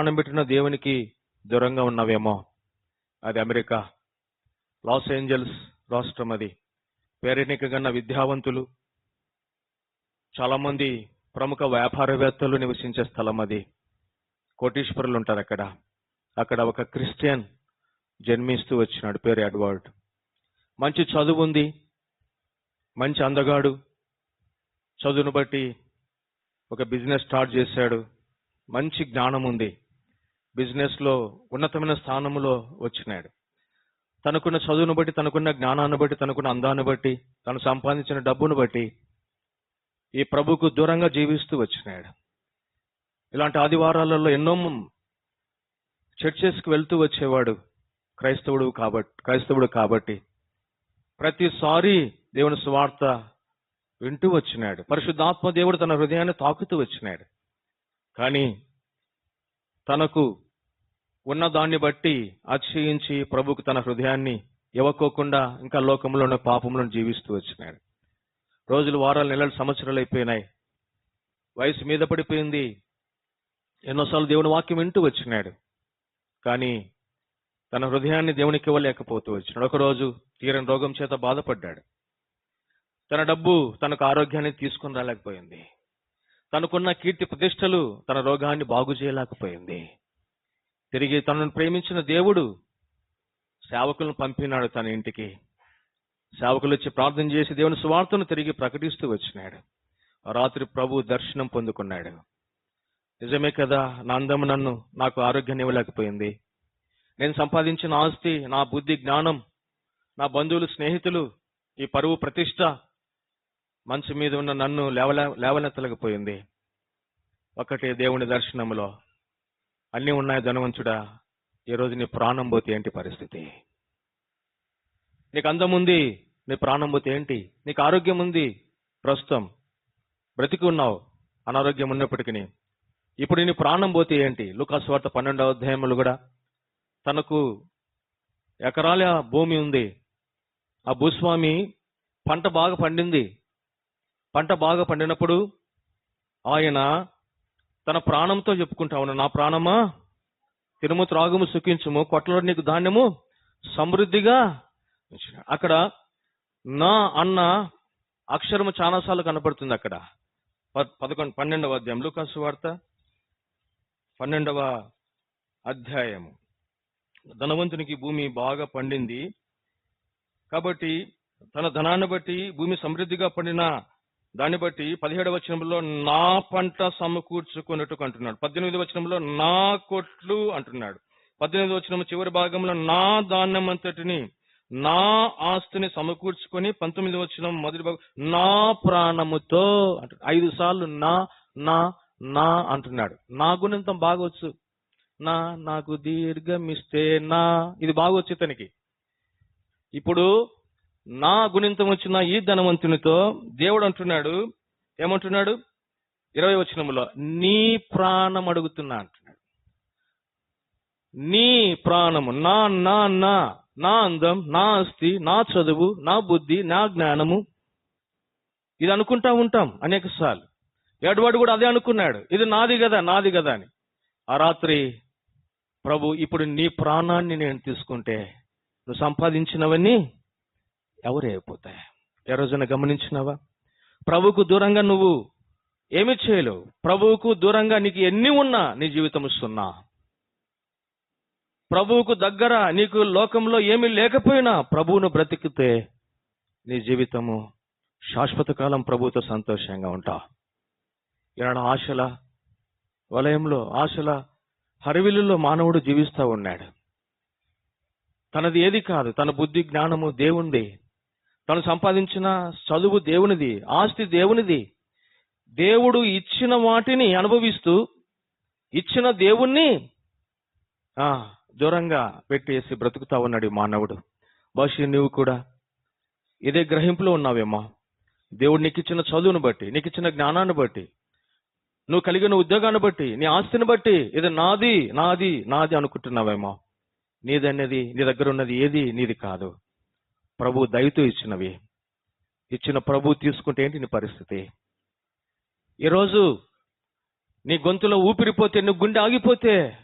ప్రాణం పెట్టిన దేవునికి దూరంగా ఉన్నావేమో. అది అమెరికా. లాస్ ఏంజల్స్ రాష్ట్రం అది. పేరెనికగన్న విద్యావంతులు. చాలామంది ప్రముఖ వ్యాపారవేత్తలు నివసించే స్థలం అది. కోటీశ్వరులు ఉంటారు అక్కడ. అక్కడ ఒక క్రిస్టియన్ జన్మిస్తూ వచ్చినాడు పేరు ఎడ్వర్డ్. మంచి చదువు ఉంది. మంచి అందగాడు. చదువును బట్టి ఒక బిజినెస్ స్టార్ట్ చేశాడు. మంచి జ్ఞానం ఉంది. బిజినెస్లో ఉన్నతమైన స్థానంలో వచ్చినాడు. తనకున్న చదువును బట్టి తనకున్న జ్ఞానాన్ని బట్టి తనకున్న అందాన్ని బట్టి తను సంపాదించిన డబ్బును బట్టి ఈ ప్రభుకు దూరంగా జీవిస్తూ వచ్చినాడు. ఇలాంటి ఆదివారాలలో ఎన్నో చర్చెస్కి వెళ్తూ వచ్చేవాడు క్రైస్తవుడు కాబట్టి క్రైస్తవుడు కాబట్టి ప్రతిసారి దేవుని స్వార్థ వింటూ వచ్చినాడు. పరిశుద్ధాత్మ దేవుడు తన హృదయాన్ని తాకుతూ వచ్చినాడు. కానీ తనకు ఉన్న దాన్ని బట్టి అతిశయించి ప్రభుకు తన హృదయాన్ని ఇవ్వకోకుండా ఇంకా లోకంలో ఉన్న పాపంలో జీవిస్తూ వచ్చినాడు. రోజులు వారాలు నెలలు సంవత్సరాలు అయిపోయినాయి. వయసు మీద పడిపోయింది. ఎన్నోసార్లు దేవుని వాక్యం వింటూ వచ్చినాడు. కానీ తన హృదయాన్ని దేవునికి ఇవ్వలేకపోతూ వచ్చినాడు. ఒకరోజు తీరని రోగం చేత బాధపడ్డాడు. తన డబ్బు తనకు ఆరోగ్యాన్ని తీసుకుని రాలేకపోయింది. తనకున్న కీర్తి ప్రతిష్టలు తన రోగాన్ని బాగు చేయలేకపోయింది. తిరిగి తనను ప్రేమించిన దేవుడు సేవకులను పంపినాడు తన ఇంటికి. సేవకులు వచ్చి ప్రార్థన చేసి దేవుని సువార్తను తిరిగి ప్రకటిస్తూ వచ్చినాడు. రాత్రి ప్రభు దర్శనం పొందుకున్నాడు. నిజమే కదా నా అందము నన్ను నాకు ఆరోగ్యాన్ని ఇవ్వలేకపోయింది. నేను సంపాదించిన ఆస్తి నా బుద్ధి జ్ఞానం నా బంధువులు స్నేహితులు ఈ పరువు ప్రతిష్ట మంచు మీద ఉన్న నన్ను లేవలే లేవనెత్తలేకపోయింది. ఒకటి దేవుని దర్శనంలో అన్నీ ఉన్నాయి ధనవంతుడా ఈ రోజు నీ ప్రాణం పోతే ఏంటి పరిస్థితి? నీకు అందం ఉంది నీ ప్రాణం పోతే ఏంటి? నీకు ఆరోగ్యం ఉంది ప్రస్తుతం. బ్రతికి ఉన్నావు అనారోగ్యం ఉన్నప్పటికీ. ఇప్పుడు నీ ప్రాణం పోతే ఏంటి? లుకాస్ వార్త పన్నెండవ అధ్యాయములు కూడా. తనకు ఎకరాల భూమి ఉంది. ఆ భూస్వామి పంట బాగా పండింది. పంట బాగా పండినప్పుడు ఆయన తన ప్రాణంతో చెప్పుకుంటా ఉన్నాడు నా ప్రాణమా? తినుము త్రాగుము సుఖించుము కొట్లలో నీకు ధాన్యము సమృద్ధిగా అక్కడ నా అన్న అక్షరము చాలాసార్లు కనపడుతుంది అక్కడ. పదకొండు పన్నెండవ అధ్యాయం లూకాసు వార్త పన్నెండవ అధ్యాయము. ధనవంతునికి భూమి బాగా పండింది కాబట్టి తన ధనాన్ని బట్టి భూమి సమృద్ధిగా పండిన దాన్ని బట్టి పదిహేడవ వచనంలో నా పంట సమకూర్చుకున్నట్టు అంటున్నాడు. పద్దెనిమిది వచనంలో నా కొట్లు అంటున్నాడు. పద్దెనిమిది వచనం చివరి భాగంలో నా ధాన్యం అంతటిని నా ఆస్తిని సమకూర్చుకొని పంతొమ్మిది వచనం మొదటి భాగం నా ప్రాణముతో అంటు ఐదు సార్లు నా నా నా అంటున్నాడు. నా గుణంతం బాగా నా నాకు దీర్ఘమిస్తే నా. ఇది బాగా ఇతనికి. ఇప్పుడు నా గుణింతం వచ్చిన ఈ ధనవంతునితో దేవుడు అంటున్నాడు ఏమంటున్నాడు? ఇరవై వచనములో నీ ప్రాణం అడుగుతున్నా అంటున్నాడు. నీ ప్రాణము నా నా నా నా అందం నా ఆస్తి నా చదువు నా బుద్ధి నా జ్ఞానము ఇది అనుకుంటా ఉంటాం అనేక సార్లు. ఎడవాడు కూడా అదే అనుకున్నాడు. ఇది నాది కదా నాది కదా అని. ఆ రాత్రి ప్రభు ఇప్పుడు నీ ప్రాణాన్ని నేను తీసుకుంటే నువ్వు సంపాదించినవన్నీ ఎవరు అయిపోతాయి ఏ రోజున గమనించినావా? ప్రభువుకు దూరంగా నువ్వు ఏమి చేయలేవు. ప్రభువుకు దూరంగా నీకు ఎన్ని ఉన్నా నీ జీవితం సున్నా ప్రభువుకు దగ్గర నీకు లోకంలో ఏమీ లేకపోయినా ప్రభువును బ్రతికితే నీ జీవితము శాశ్వత కాలం ప్రభువుతో సంతోషంగా ఉంటా. ఈనాడు ఆశల వలయంలో ఆశల హరివిలులో మానవుడు జీవిస్తూ ఉన్నాడు. తనది ఏది కాదు. తన బుద్ధి జ్ఞానము దేవుంది. తను సంపాదించిన చదువు దేవునిది ఆస్తి దేవునిది. దేవుడు ఇచ్చిన వాటిని అనుభవిస్తూ ఇచ్చిన దేవుణ్ణి దూరంగా పెట్టేసి బ్రతుకుతా ఉన్నాడు మానవుడు. బహుశా నువ్వు కూడా ఇదే గ్రహింపులో ఉన్నావేమో. దేవుడు నీకు ఇచ్చిన చదువును బట్టి నీకు ఇచ్చిన జ్ఞానాన్ని బట్టి నువ్వు కలిగిన ఉద్యోగాన్ని బట్టి నీ ఆస్తిని బట్టి ఇది నాది నాది నాది అనుకుంటున్నావేమో. నీదనేది నీ దగ్గర ఉన్నది ఏది నీది కాదు. ప్రభు దయతో ఇచ్చినవి. ఇచ్చిన ప్రభు తీసుకుంటే ఏంటి నీ పరిస్థితి? ఈరోజు నీ గొంతులో ఊపిరిపోతే నువ్వు గుండె ఆగిపోతే